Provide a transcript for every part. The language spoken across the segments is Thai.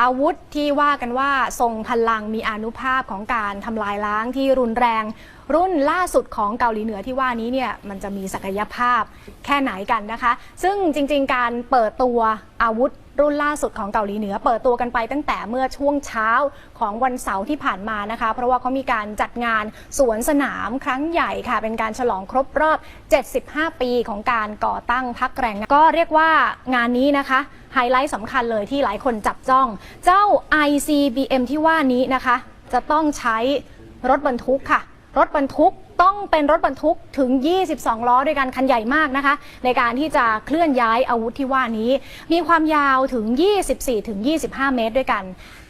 อาวุธที่ว่ากันว่าทรงพลังมีอนุภาพของการทำลายล้างที่รุนแรง รุ่นล่าสุดของเกาหลีเหนือที่ว่านี้เนี่ยมันจะมีศักยภาพแค่ไหนกันนะคะ ซึ่งจริง ๆ การเปิดตัวอาวุธ รุ่นล่าสุดของเกาหลีเหนือ เปิดตัวกันไปตั้งแต่เมื่อช่วงเช้าของวันเสาร์ที่ผ่านมานะคะ เพราะว่าเขามีการจัดงานสวนสนามครั้งใหญ่ค่ะ เป็นการฉลองครบรอบ 75 ปีของการก่อตั้งพรรคแรงงานก็เรียกว่างานนี้นะคะไฮไลท์สำคัญเลยที่หลายคนจับจ้อง เจ้า ICBM ที่ว่านี้นะคะ จะต้องใช้รถบรรทุกค่ะ รถบรรทุก ต้องเป็นรถบรรทุกถึง 22 ล้อด้วยกันคันใหญ่มากนะคะ ในการที่จะเคลื่อนย้ายอาวุธที่ว่านี้ มีความยาวถึง 24 ถึง 25 เมตรด้วยกัน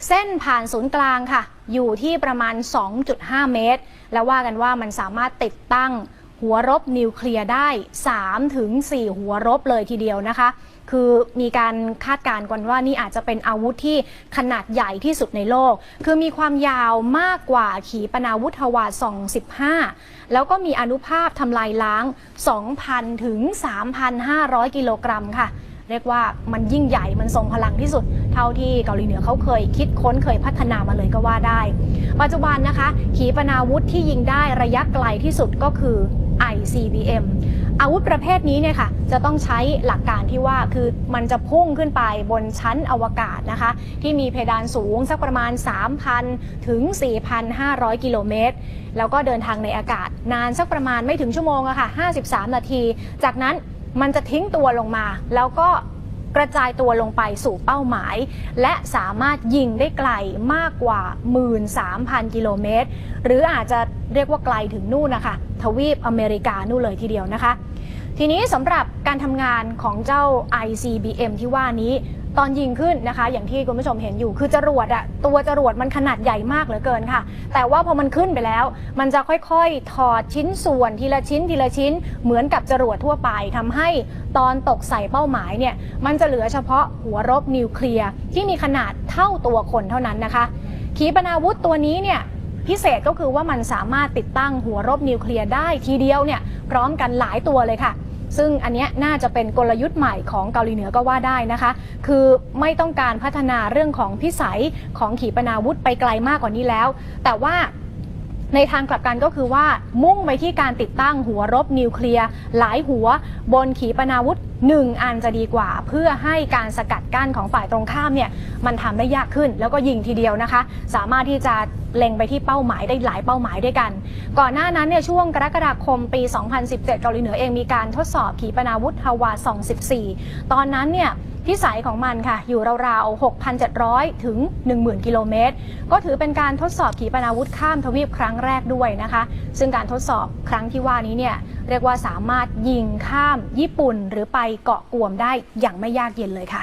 เส้นผ่านศูนย์กลางค่ะ อยู่ที่ประมาณ 2.5 เมตร และว่ากันว่ามันสามารถติดตั้ง หัวรบนิวเคลียร์ได้3ถึง4หัวรบเลยทีเดียวนะคะ คือมีการคาดการณ์กันว่านี่อาจจะเป็นอาวุธที่ขนาดใหญ่ที่สุดในโลก คือมีความยาวมากกว่าขีปนาวุธฮวาดส่อง15 แล้วก็มีอนุภาพทำลายล้าง 2,000 ถึง 3,500 กิโลกรัมค่ะ เรียกว่ามันยิ่งใหญ่มันทรงพลังที่สุด เท่าที่เกาหลีเหนือเขาเคยคิดค้นเคยพัฒนามาเลยก็ว่าได้ ปัจจุบันนะคะ ขีปนาวุธที่ยิงได้ระยะไกลที่สุดก็คือ ICBM อาวุธประเภทนี้เนี่ยค่ะจะต้องใช้หลักการที่ว่าคือมันจะพุ่งขึ้นไปบนชั้นอวกาศนะคะ ที่มีเพดานสูงสักประมาณ 3,000 ถึง 4,500 กิโลเมตร แล้วก็เดินทางในอากาศ นานสักประมาณไม่ถึงชั่วโมงอะค่ะ 53 นาที จากนั้นมันจะทิ้งตัวลงมา แล้วก็กระจายตัวลงไปสู่เป้าหมาย และสามารถยิงได้ไกลมากกว่า 13,000 กิโลเมตร หรืออาจจะเรียกว่าไกลถึงนู่นนะคะ ทวีปอเมริกานู่นเลยทีเดียวนะคะ ทีนี้สำหรับการทำงานของเจ้า ICBM ที่ว่านี้ตอนยิงขึ้นนะคะ อย่างที่คุณผู้ชมเห็นอยู่คือจรวดอะตัวจรวดมันขนาดใหญ่มากเหลือเกินค่ะ แต่ว่าพอมันขึ้นไปแล้ว มันจะค่อยๆ ถอดชิ้นส่วนทีละชิ้นทีละชิ้น เหมือนกับจรวดทั่วไปทำให้ตอนตกใส่เป้าหมายเนี่ยมันจะเหลือเฉพาะหัวรบนิวเคลียร์ที่มีขนาดเท่าตัวคนเท่านั้นนะคะขีปนาวุธตัวนี้เนี่ย พิเศษก็คือว่ามันสามารถติดตั้งหัวรบนิวเคลียร์ได้ทีเดียวเนี่ยพร้อมกันหลายตัวเลยค่ะ ซึ่งอันนี้น่าจะเป็นกลยุทธ์ใหม่ของเกาหลีเหนือก็ว่าได้นะคะ คือไม่ต้องการพัฒนาเรื่องของพิสัยของขีปนาวุธไปไกลมากกว่านี้แล้ว แต่ว่า ในทางกลับกันก็คือว่ามุ่งไปที่การติดตั้งหัวรบนิวเคลียร์หลายหัว บนขีปนาวุธหนึ่งอันจะดีกว่า เพื่อให้การสกัดกั้นของฝ่ายตรงข้ามเนี่ยมันทำได้ยากขึ้น แล้วก็ยิงทีเดียวนะคะ สามารถที่จะเล็งไปที่เป้าหมายได้หลายเป้าหมายด้วยกัน ก่อนหน้านั้นเนี่ยช่วงกรกฎาคมปี 2017เกาหลีเหนือเองมีการทดสอบขีปนาวุธฮาวา 214 ตอนนั้นเนี่ย พิสัยของมันค่ะ อยู่ราวๆ 6,700 ถึง 10,000 กิโลเมตร ก็ถือเป็นการทดสอบขีปนาวุธข้ามทวีปครั้งแรกด้วยนะคะ ซึ่งการทดสอบครั้งที่ว่านี้เนี่ยเรียกว่าสามารถยิงข้ามญี่ปุ่นหรือไปเกาะกวมได้อย่างไม่ยากเย็นเลยค่ะ